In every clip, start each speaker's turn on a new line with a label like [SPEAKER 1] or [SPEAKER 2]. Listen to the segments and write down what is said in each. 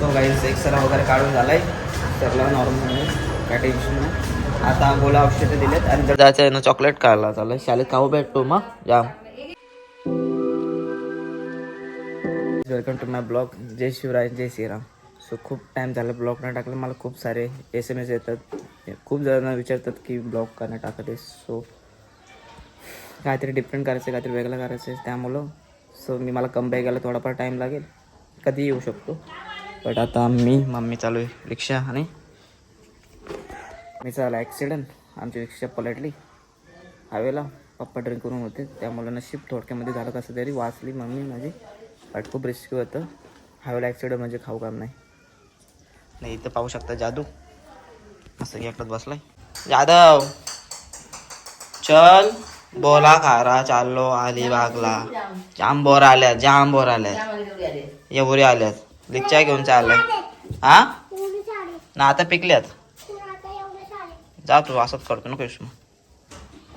[SPEAKER 1] तो guys x-ray वगैरे काढून झालाय. सरला नॉर्मल काय टेन्शन नाही. आता गोला औषधं दिलेत आणि जर जायचं आहे ना चॉकलेट खायला चाललंय शाळेत खाऊ भेटतो मग. जाम वेलकम टू माय ब्लॉग जय शिवराय जय श्रीराम. सो खूप टाईम झाला ब्लॉग नाही टाकलं. मला खूप सारे एस एम एस येतात. खूप जणांना विचारतात की ब्लॉग का नाही टाकत सो काहीतरी डिफरंट करायचं काहीतरी वेगळं करायचं आहे त्यामुळं सो मी मला कमबॅक यायला थोडाफार टाईम लागेल. कधी येऊ शकतो. बट आता मी मम्मी चालू आहे रिक्षा आणि मी चाललं ॲक्सिडेंट आमची रिक्षा पलटली. हायवेला पप्पा ड्रिंक करून होते. त्यामुळे नशीब थोडक्यामध्ये झालं कसं तरी. वाचली मम्मी माझी. बट खूप रिस्क्यू होतं. हायवेला ॲक्सिडेंट म्हणजे खाऊ काम नाही. नाही इथं पाहू शकता जादू. असं एकटात बसलाय. जाधव! चल. बोला खारा चाललो. अलिबागला जाम बोर आल्यात जाम बोर आल्यात. एवढे आल्यात. रिक्षा घेऊन चाललाय. हा? ना आता पिकल्यात जा तू असंच करतो ना कृष्ण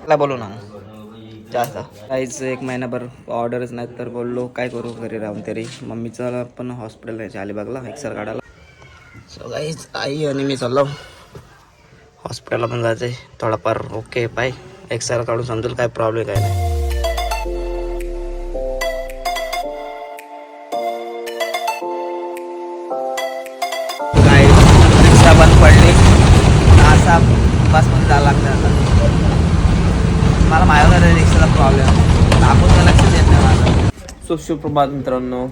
[SPEAKER 1] मला बोलू ना. जास्त काहीच एक महिनाभर ऑर्डरच नाही तर बोललो काय करू घरी राहून तरी? मम्मीचं पण हॉस्पिटल आहे अलिबागला एक्सर काढायला सो काहीच आई आणि मी चाललो. हॉस्पिटलला पण जायचं आहे थोडाफार ओके पाय एक्सर काढून समजेल काय प्रॉब्लेम काय नाही. बंद पडली. असा बसमध्ये जायला लागतं आता. मला माझ्यावर रिक्षाचा प्रॉब्लेम आपण तर लक्ष देत नाही माझं. सो सुप्रभात मित्रांनो.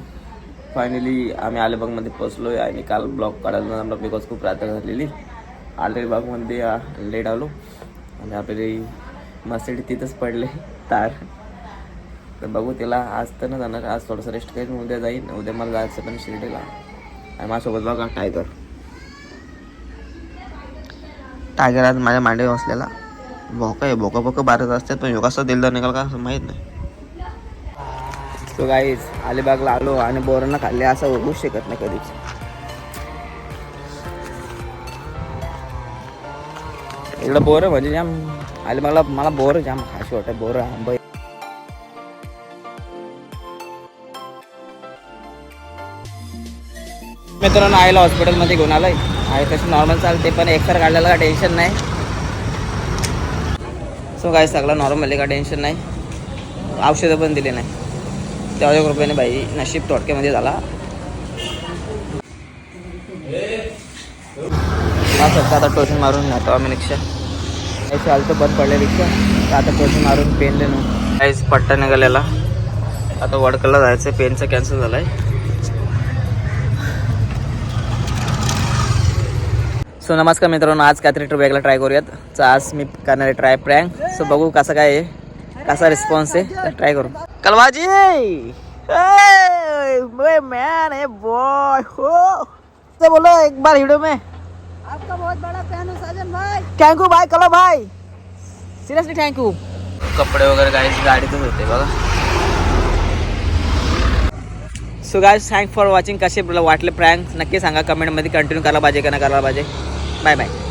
[SPEAKER 1] फायनली आम्ही अलिबागमध्ये पोचलो आहे आणि काल ब्लॉग काढायला आम्हाला बिकॉज खूप रात्र झालेली. अलिबागमध्ये लेट आलो. आणि आपली मसेडी तिथंच पडले तार. तर बघू तिला आज तर नाही जाणार. आज थोडंसं रेस्ट करेन. उद्या जाईन. उद्या मला जायचं पण शिर्डीला आणि माझ्यासोबत बघा टायगर टायगर आज माझ्या मांडे बसलेला. भोका आहे भोका भोकं बारच असतात पण ह्यो दिल दिलदार निघाल का असं माहीत नाही. तो गाईज अलिबागला आलो आणि बोरांना खाल्ले असं होऊ शकत नाही कधीच. इकडं बोर म्हणजे जाम अलिबागला मला बोर जाम खाशी वाटत बोर आंबई मित्रांनो आईला हॉस्पिटलमध्ये घेऊन आलोय. आई तसं नॉर्मल चालते पण एक्सर काढलेलं का टेन्शन नाही. सो काय सगळं नॉर्मल आहे का टेन्शन नाही. औषधं पण दिले नाही. तेवढ्या कृपेने बाई नशीब तोडक्यामध्ये झाला. असं आता टोचून मारून नेतो आम्ही रिक्षा. ऐसे आलतो बंद पडले रिक्षा. आता टोचून मारून पेन देणं. काहीच पट्टा निघालेला. आता वडकला जायचं पेनचं कॅन्सल झालं आहे सो नमस्कार मित्रांनो आज काहीतरी ट्र- वेगळा ट्राय करूयात. तर आज मी करणार आहे ट्राय प्रँक सो बघू कसा काय आहे कसा रिस्पॉन्स आहे ट्राय करू. कलवाजी! मॅन है बॉय हो! से बोलो एक बार वीडियो में।
[SPEAKER 2] आपका बहुत बड़ा फैन हूँ साजन भाई।
[SPEAKER 1] थँक यू बाय कला भाई। सिरियसली थँक यू कपडे वगैरे गाडीची गाडीतच होते बघा. So guys thank for watching कसे वाटले प्रँक नक्की सांगा. कमेंटमध्ये कंटिन्यू करायला पाहिजे का नाही करायला पाहिजे बाय बाय